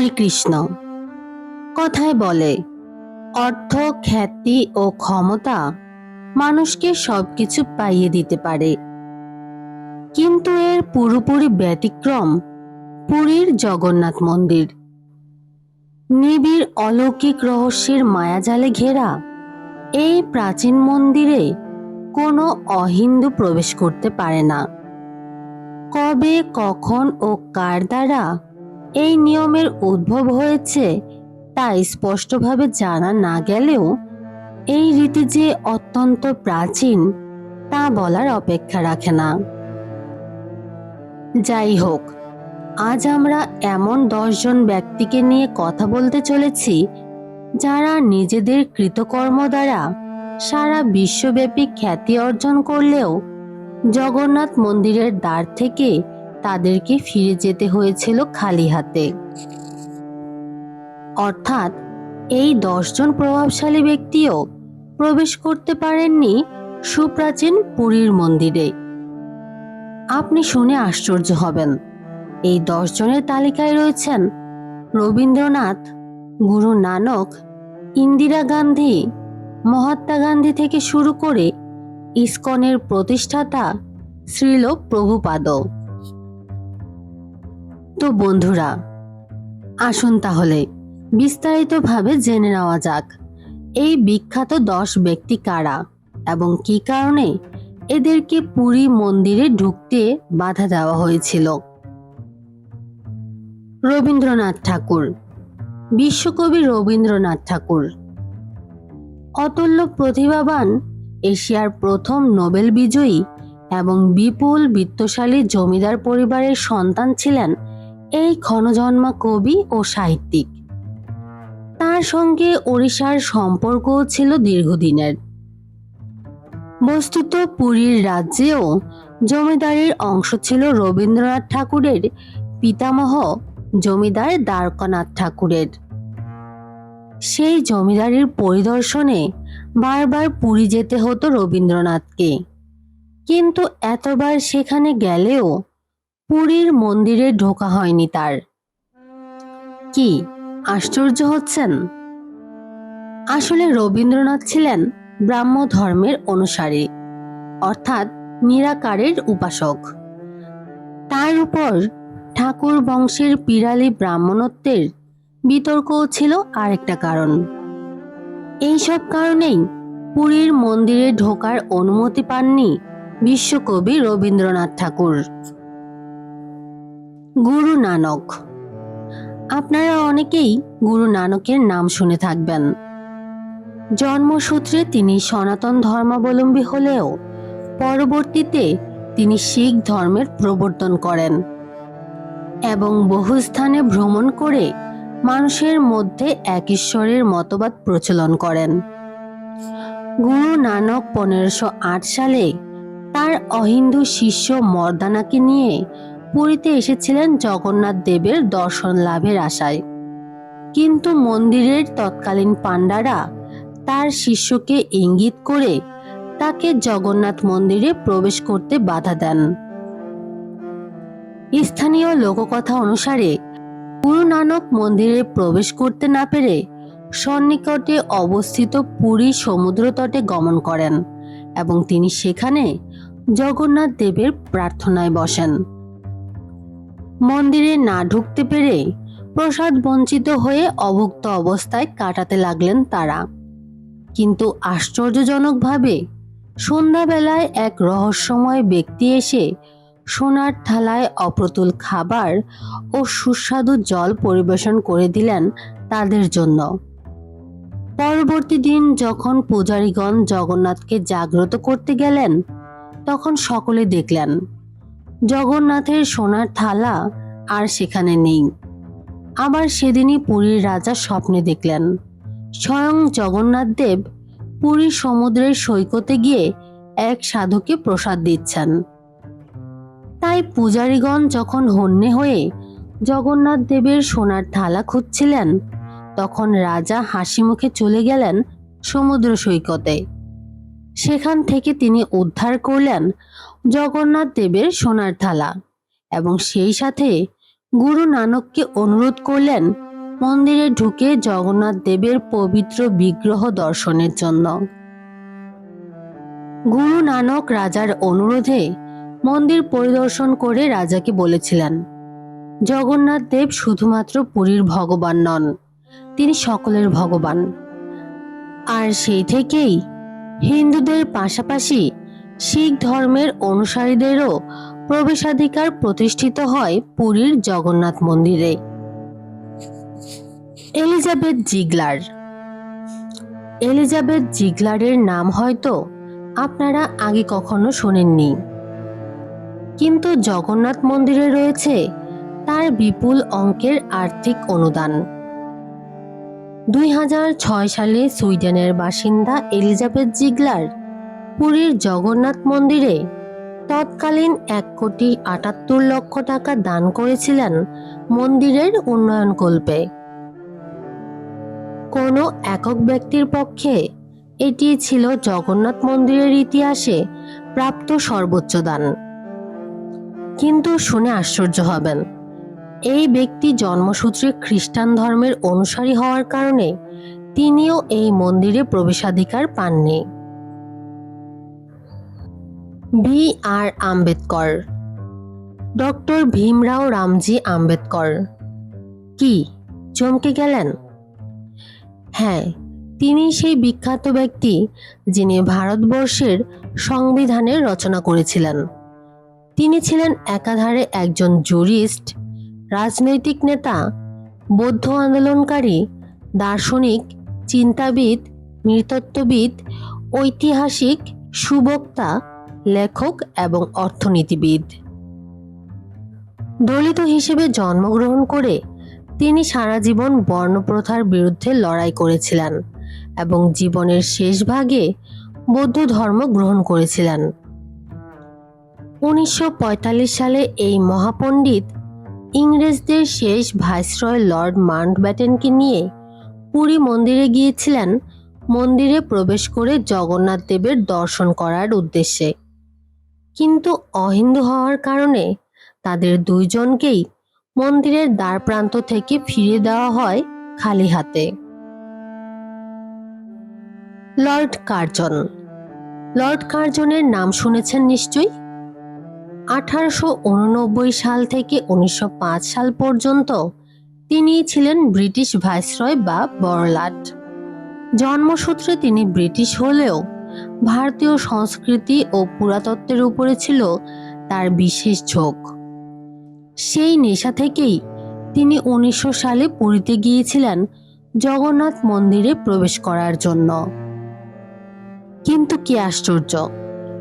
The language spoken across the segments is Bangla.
হরে কৃষ্ণ। কথায় বলে, অর্থ, খ্যাতি ও ক্ষমতা মানুষকে সবকিছু পাইয়ে দিতে পারে। কিন্তু এর পুরোপুরি ব্যতিক্রম পুরীর জগন্নাথ মন্দির। নিবিড় অলৌকিক রহস্যের মায়াজালে ঘেরা এই প্রাচীন মন্দিরে কোনো অহিন্দু প্রবেশ করতে পারে না। কবে, কখন ও কার দ্বারা এই নিয়মের উদ্ভব হয়েছে তা স্পষ্টভাবে জানা না গেলেও এই রীতি যে অত্যন্ত প্রাচীন, তা বলার অপেক্ষা রাখে না। যাই হোক, আজ আমরা এমন দশজন ব্যক্তিকে নিয়ে কথা বলতে চলেছি, যারা নিজেদের কৃতকর্ম দ্বারা সারা বিশ্বব্যাপী খ্যাতি অর্জন করলেও জগন্নাথ মন্দিরের দ্বার থেকে তাদেরকে ফিরে যেতে হয়েছিল খালি হাতে। অর্থাৎ এই দশজন প্রভাবশালী ব্যক্তিও প্রবেশ করতে পারেননি সুপ্রাচীন পুরীর মন্দিরে। আপনি শুনে আশ্চর্য হবেন, এই দশজনের তালিকায় রয়েছেন রবীন্দ্রনাথ, গুরু নানক, ইন্দিরা গান্ধী, মহাত্মা গান্ধী থেকে শুরু করে ইসকনের প্রতিষ্ঠাতা শ্রীল প্রভুপাদ তো বন্ধুরা। আসুন তাহলে, বিস্তারিতভাবে জেনে নেওয়া যাক, এই বিখ্যাত দশ ব্যক্তি কারা এবং কি কারণে এদেরকে পুরী মন্দিরে ঢুকতে বাধা দেওয়া হয়েছিল? রবীন্দ্রনাথ ঠাকুর, বিশ্বকবি রবীন্দ্রনাথ ঠাকুর। অতুল্য প্রতিভাবান এশিয়ার প্রথম নোবেল বিজয়ী এবং বিপুল বিত্তশালী জমিদার পরিবারের সন্তান ছিলেন এই ক্ষণজন্মা কবি ও সাহিত্যিক। তার সঙ্গে ওড়িশার সম্পর্কও ছিল দীর্ঘদিনের। বস্তুত পুরীর রাজ্যেও জমিদারির অংশ ছিল রবীন্দ্রনাথ ঠাকুরের, পিতামহ জমিদার দ্বারকানাথ ঠাকুরের। সেই জমিদারির পরিদর্শনে বারবার পুরী যেতে হতো রবীন্দ্রনাথকে। কিন্তু এতবার সেখানে গেলেও পুরীর মন্দিরে ঢোকা হয়নি তার। কি, আশ্চর্য হচ্ছেন? আসলে রবীন্দ্রনাথ ছিলেন ব্রাহ্ম ধর্মের অনুসারী, অর্থাৎ নিরাকারের উপাসক। তার উপর ঠাকুর বংশের পিরালি ব্রাহ্মণত্বের বিতর্কও ছিল আরেকটা কারণ। এইসব কারণেই পুরীর মন্দিরে ঢোকার অনুমতি পাননি বিশ্বকবি রবীন্দ্রনাথ ঠাকুর। গুরু নানক। আপনারা অনেকেই গুরু নানকের নাম শুনে থাকবেন। জন্মসূত্রে তিনি সনাতন ধর্মাবলম্বী হলেও পরবর্তীতে তিনি শিখ ধর্মের প্রবর্তন করেন এবং বহু স্থানে ভ্রমণ করে মানুষের মধ্যে এক ঈশ্বরের মতবাদ প্রচলন করেন। গুরু নানক পনেরোশো সালে তার অহিন্দু শিষ্য মর্দানাকে নিয়ে পুরীতে এসেছিলেন জগন্নাথ দেবের দর্শন লাভের আশায়। কিন্তু মন্দিরের তৎকালীন পাণ্ডারা তার শিষ্যকে ইঙ্গিত করে তাকে জগন্নাথ মন্দিরে প্রবেশ করতে বাধা দেন। স্থানীয় লোককথা অনুসারে গুরু নানক মন্দিরে প্রবেশ করতে না পেরে সন্নিকটে অবস্থিত পুরী সমুদ্র তটে গমন করেন এবং তিনি সেখানে জগন্নাথ দেবের প্রার্থনায় বসেন। মন্দিরে না ঢুকতে পেরে প্রসাদ বঞ্চিত হয়ে অভুক্ত অবস্থায় কাটাতে লাগলেন তারা। কিন্তু আশ্চর্যজনকভাবে সন্ধ্যাবেলায় এক রহস্যময় ব্যক্তি এসে সোনার থালায় অপ্রতুল খাবার ও সুস্বাদু জল পরিবেশন করে দিলেন তাদের জন্য। পরবর্তী দিন যখন পূজারীগণ জগন্নাথকে জাগ্রত করতে গেলেন, তখন সকলে দেখলেন জগন্নাথের সোনার থালা আর সেখানে নেই। আবার সেদিনই পুরীর রাজা স্বপ্নে দেখলেন। স্বয়ং জগন্নাথ দেব পুরী সমুদ্রের সৈকতে গিয়ে এক সাধুকে প্রসাদ দিচ্ছেন। তাই পূজারীগণ যখন হন্যে হয়ে জগন্নাথ দেবের সোনার থালা খুঁজছিলেন, তখন রাজা হাসি মুখে চলে গেলেন সমুদ্র সৈকতে। সেখান থেকে তিনি উদ্ধার করলেন জগন্নাথ দেবের সোনার থালা এবং সেই সাথে গুরু নানককে অনুরোধ করলেন মন্দিরে ঢুকে জগন্নাথ দেবের পবিত্র বিগ্রহ দর্শনের জন্য। গুরু নানক রাজার অনুরোধে মন্দির পরিদর্শন করে রাজাকে বলেছিলেন, জগন্নাথ দেব শুধুমাত্র পুরীর ভগবান নন, তিনি সকলের ভগবান। আর সেই থেকেই হিন্দুদের পাশাপাশি শিখ ধর্মের অনুসারীদেরও প্রবেশাধিকার প্রতিষ্ঠিত হয় পুরীর জগন্নাথ মন্দিরে। এলিজাবেথ জিগলার। এলিজাবেথ জিগলারের নাম হয়তো আপনারা আগে কখনো শোনেননি। কিন্তু জগন্নাথ মন্দিরে রয়েছে তার বিপুল অঙ্কের আর্থিক অনুদান। দুই হাজার ছয় সালে সুইডেনের বাসিন্দা এলিজাবেথ জিগলার পুরীর জগন্নাথ মন্দিরে তৎকালীন এক কোটি আটাত্তর লক্ষ টাকা দান করেছিলেন মন্দিরের উন্নয়ন কল্পে। কোনো একক ব্যক্তির পক্ষে এটি ছিল জগন্নাথ মন্দিরের ইতিহাসে প্রাপ্ত সর্বোচ্চ দান। কিন্তু শুনে আশ্চর্য হবেন এই ব্যক্তি জন্মসূত্রে খ্রিস্টান ধর্মের অনুসারী হওয়ার কারণে তিনিও এই মন্দিরে প্রবেশাধিকার পাননি। B R Ambedkar. Doctor Bhimrao Ramji Ambedkar. কি, চমকে গেলেন? হ্যাঁ তিনি সেই বিখ্যাত ব্যক্তি যিনি ভারতবর্ষের সংবিধানের রচনা করেছিলেন। তিনি ছিলেন একাধারে একজন জুরিস্ট রাজনৈতিক নেতা, বৌদ্ধ আন্দোলনকারী, দার্শনিক, চিন্তাবিদ, নৃতত্ত্ববিদ, ঐতিহাসিক, সুবক্তা, লেখক এবং অর্থনীতিবিদ। দলিত হিসেবে জন্মগ্রহণ করে তিনি সারা জীবন বর্ণপ্রথার বিরুদ্ধে লড়াই করেছিলেন এবং জীবনের শেষ ভাগে বৌদ্ধ ধর্ম গ্রহণ করেছিলেন। উনিশশো পঁয়তাল্লিশ সালে এই মহাপণ্ডিত ইংরেজদের শেষ ভাইসরয় লর্ড মাউন্টব্যাটেনকে নিয়ে পুরী মন্দিরে গিয়েছিলেন। মন্দিরে প্রবেশ করে জগন্নাথ দেবের দর্শন করার উদ্দেশ্যে। কিন্তু অহিন্দু হওয়ার কারণে তাদের দুইজনকেই মন্দিরের দ্বার প্রান্ত থেকে ফিরিয়ে দেওয়া হয় খালি হাতে। Lord Curzon. লর্ড কার্জনের নাম শুনেছেন নিশ্চয়ই? আঠারোশো উননব্বই সাল থেকে উনিশশো পাঁচ সাল পর্যন্ত তিনি ছিলেন ব্রিটিশ ভাইসরয় বা বড়লাট। জন্মসূত্রে তিনি ব্রিটিশ হলেও ভারতীয় সংস্কৃতি ও পুরাতত্ত্বের উপরে ছিল তার বিশেষ ঝোঁক। সেই নেশা থেকেই তিনি উনিশশো সালে পুরীতে গিয়েছিলেন জগন্নাথ মন্দিরে প্রবেশ করার জন্য। কিন্তু কি আশ্চর্য!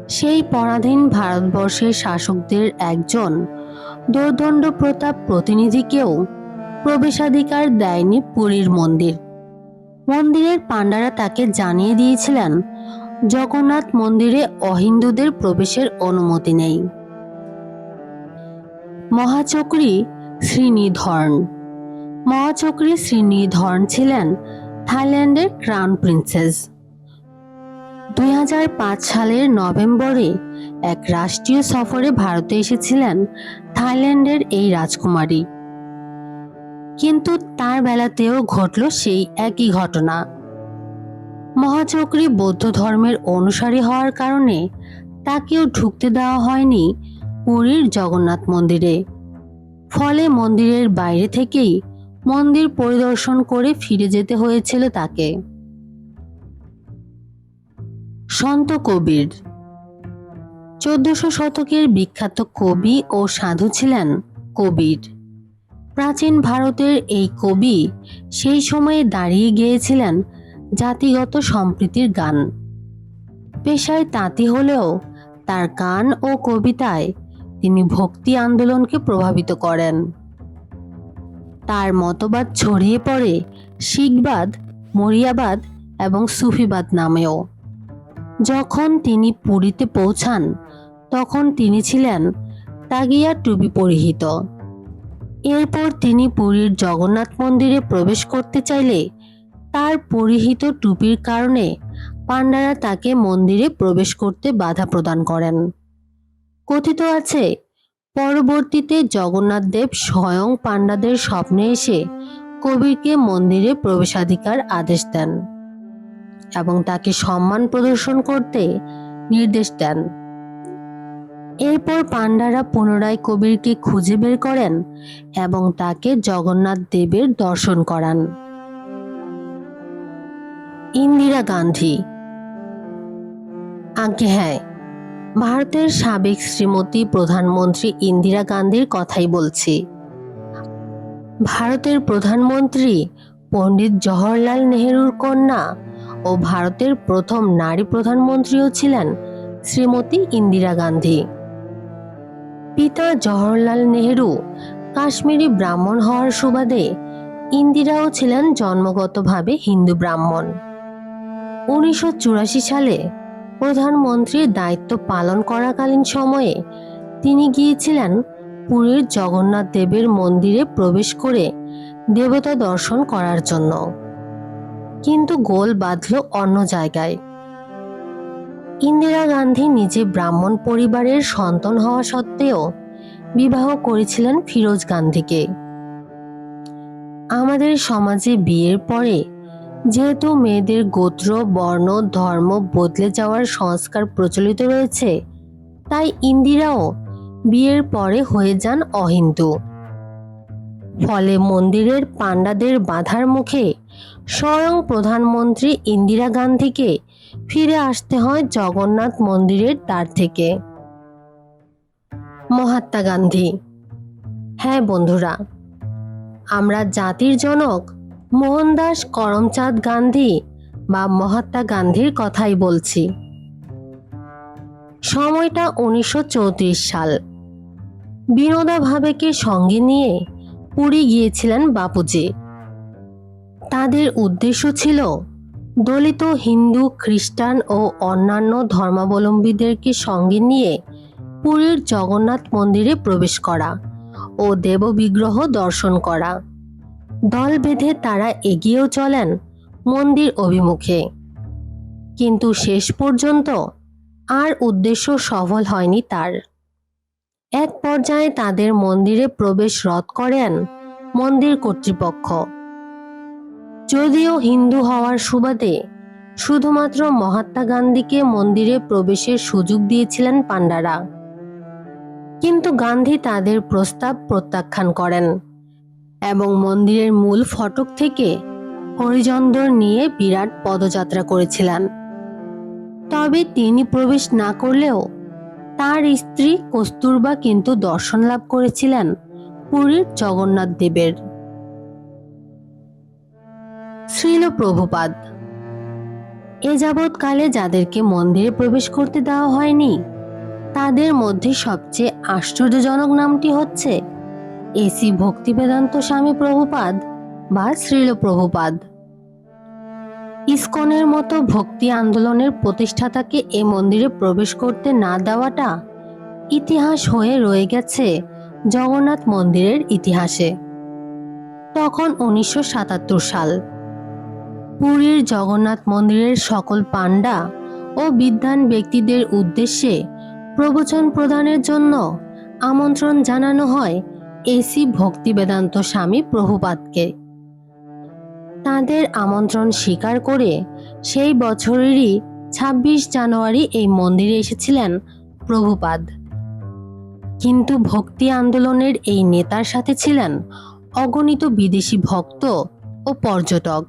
সেই পরাধীন ভারতবর্ষের শাসকদের একজন দোর্দণ্ড প্রতাপ প্রতিনিধিকেও প্রবেশাধিকার দেয়নি পুরীর মন্দির। মন্দিরের পাণ্ডারা তাকে জানিয়ে দিয়েছিলেন, জগন্নাথ মন্দিরে অহিন্দুদের প্রবেশের অনুমতি নেই। মহাচক্রী শ্রীনিধর্ন মহাচক্রী শ্রীনিধর্ন ছিলেন থাইল্যান্ডের ক্রাউন প্রিন্সেস। দুই হাজার পাঁচ সালের নভেম্বরে এক রাষ্ট্রীয় সফরে ভারতে এসেছিলেন থাইল্যান্ডের এই রাজকুমারী। কিন্তু তার বেলাতেও ঘটল সেই একই ঘটনা। মহাচক্রী বৌদ্ধ ধর্মের অনুসারী হওয়ার কারণে তাকেও ঢুকতে দেওয়া হয়নি পুরীর জগন্নাথ মন্দিরে। ফলে মন্দিরের বাইরে থেকেই মন্দির পরিদর্শন করে ফিরে যেতে হয়েছিল তাকে। সন্ত কবির। চোদ্দশো শতকের বিখ্যাত কবি ও সাধু ছিলেন কবির। প্রাচীন ভারতের এই কবি সেই সময়ে দাঁড়িয়ে গিয়েছিলেন জাতিগত সম্প্রীতির গান। পেশায় তাঁতি হলেও তার গান ও কবিতায় তিনি ভক্তি আন্দোলনকে প্রভাবিত করেন। তার মতবাদ ছড়িয়ে পড়ে শিখবাদ, মরিয়াবাদ এবং সুফিবাদ নামেও। যখন তিনি পুরীতে পৌঁছান, তখন তিনি ছিলেন তাগিয়া টুপি পরিহিত। এরপর তিনি পুরীর জগন্নাথ মন্দিরে প্রবেশ করতে চাইলে তার পরিহিত টুপির কারণে পাণ্ডারা তাকে মন্দিরে প্রবেশ করতে বাধা প্রদান করেন। কথিত আছে, পরবর্তীতে জগন্নাথ দেব স্বয়ং পাণ্ডাদের স্বপ্নে এসে কবিরকে মন্দিরে প্রবেশাধিকার আদেশ দেন। এবং তাকে সম্মান প্রদর্শন করতে নির্দেশ দেন। এরপর পাণ্ডারা পুনরায় কবিরকে খুঁজে বের করেন এবং তাকে জগন্নাথ দেবের দর্শন করান। ইন্দিরা গান্ধী। আজ্ঞে হ্যাঁ ভারতের সাবেক শ্রীমতী প্রধানমন্ত্রী ইন্দিরা গান্ধীর কথাই বলছি। ভারতের প্রধানমন্ত্রী পণ্ডিত জওহরলাল নেহেরুর কন্যা ও ভারতের প্রথম নারী প্রধানমন্ত্রীও ছিলেন শ্রীমতী ইন্দিরা গান্ধী। পিতা জওহরলাল নেহেরু কাশ্মীরি ব্রাহ্মণ হওয়ার সুবাদে ইন্দিরাও ছিলেন জন্মগতভাবে হিন্দু ব্রাহ্মণ। উনিশশো চুরাশি সালে প্রধানমন্ত্রীর দায়িত্ব পালন করাকালীন সময়ে তিনি গিয়েছিলেন পুরীর জগন্নাথ দেবের মন্দিরে প্রবেশ করে দেবতা দর্শন করার জন্য। কিন্তু গোল বাঁধল অন্য জায়গায়। ইন্দিরা গান্ধী নিজে ব্রাহ্মণ পরিবারের সন্তান হওয়া সত্ত্বেও বিবাহ করেছিলেন ফিরোজ গান্ধীকে। আমাদের সমাজে বিয়ের পরে যেহেতু মেয়েদের গোত্র, বর্ণ, ধর্ম বদলে যাওয়ার সংস্কার প্রচলিত রয়েছে, তাই ইন্দিরাও বিয়ের পরে হয়ে যান অহিন্দু। ফলে মন্দিরের পাণ্ডাদের বাধার মুখে স্বয়ং প্রধানমন্ত্রী ইন্দিরা গান্ধীকে ফিরে আসতে হয় জগন্নাথ মন্দিরের দ্বার থেকে। মহাত্মা গান্ধী হ্যাঁ বন্ধুরা, আমরা জাতির জনক মোহনদাস করমচাঁদ গান্ধী বা মহাত্মা গান্ধীর কথাই বলছি। সময়টা উনিশশো চৌত্রিশ সাল। বিনোদা ভাবেকে সঙ্গে নিয়ে পুরী গিয়েছিলেন বাপুজি। তাদের উদ্দেশ্য ছিল দলিত হিন্দু, খ্রিস্টান ও অন্যান্য ধর্মাবলম্বীদেরকে সঙ্গে নিয়ে পুরীর জগন্নাথ মন্দিরে প্রবেশ করা ও দেববিগ্রহ দর্শন করা। দল বেঁধে তারা এগিয়েও চলেন মন্দির অভিমুখে। কিন্তু শেষ পর্যন্ত আর উদ্দেশ্য সফল হয়নি তার। এক পর্যায়ে তাদের মন্দিরে প্রবেশ রদ করেন মন্দির কর্তৃপক্ষ। যদিও হিন্দু হওয়ার সুবাদে শুধুমাত্র মহাত্মা গান্ধীকে মন্দিরে প্রবেশের সুযোগ দিয়েছিলেন পাণ্ডারা। কিন্তু গান্ধী তাদের প্রস্তাব প্রত্যাখ্যান করেন এবং মন্দিরের মূল ফটক থেকে হরিচন্দর নিয়ে বিরাট পদযাত্রা করেছিলেন। তবে তিনি প্রবেশ না করলেও তার স্ত্রী কস্তুরবা কিন্তু দর্শন লাভ করেছিলেন পুরীর জগন্নাথ দেবের। শ্রীল প্রভুপাদ। এ যাবৎকালে যাদেরকে মন্দিরে প্রবেশ করতে দেওয়া হয়নি, তাদের মধ্যে সবচেয়ে আশ্চর্যজনক নামটি হচ্ছে এসি ভক্তিবেদান্ত স্বামী প্রভুপাদ বা শ্রীল প্রভুপাদ ইসকনের মতো ভক্তি আন্দোলনের প্রতিষ্ঠাতাকে এ মন্দিরে প্রবেশ করতে না দেওয়াটা ইতিহাস হয়ে রয়ে গেছে জগন্নাথ মন্দিরের ইতিহাসে। তখন উনিশশো সাতাত্তর সাল পুরীর জগন্নাথ মন্দিরের সকল পাণ্ডা ও বিদ্বান ব্যক্তিদের উদ্দেশ্যে প্রবচন প্রদানের জন্য আমন্ত্রণ জানানো হয় এসি ভক্তি বেদান্ত স্বামী প্রভুপাতকে তাদের আমন্ত্রণ স্বীকার করে সেই বছরেরই ২৬ জানুয়ারি এই মন্দিরে এসেছিলেন প্রভুপাদ। কিন্তু ভক্তি আন্দোলনের এই নেতার সাথে ছিলেন অগণিত বিদেশি ভক্ত ও পর্যটক।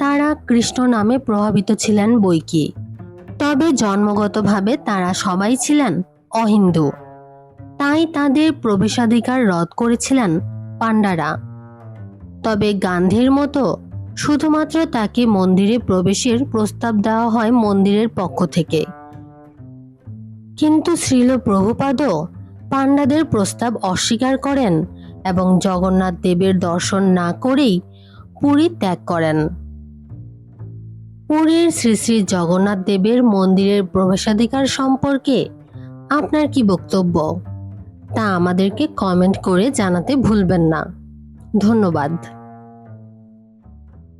তারা কৃষ্ণ নামে প্রভাবিত ছিলেন বইকি তবে জন্মগতভাবে তারা সবাই ছিলেন অহিন্দু। তাই তাদের প্রবেশাধিকার রদ করেছিলেন পাণ্ডারা। তবে গান্ধীর মতো শুধুমাত্র তাকে মন্দিরে প্রবেশের প্রস্তাব দেওয়া হয় মন্দিরের পক্ষ থেকে। কিন্তু শ্রীল প্রভুপাদও পাণ্ডাদের প্রস্তাব অস্বীকার করেন এবং জগন্নাথ দেবের দর্শন না করেই পুরী ত্যাগ করেন। পুরীর শ্রী শ্রী জগন্নাথ দেবের মন্দিরের প্রবেশাধিকার সম্পর্কে আপনার কি বক্তব্য? তা আমাদেরকে কমেন্ট করে জানাতে ভুলবেন না। ধন্যবাদ।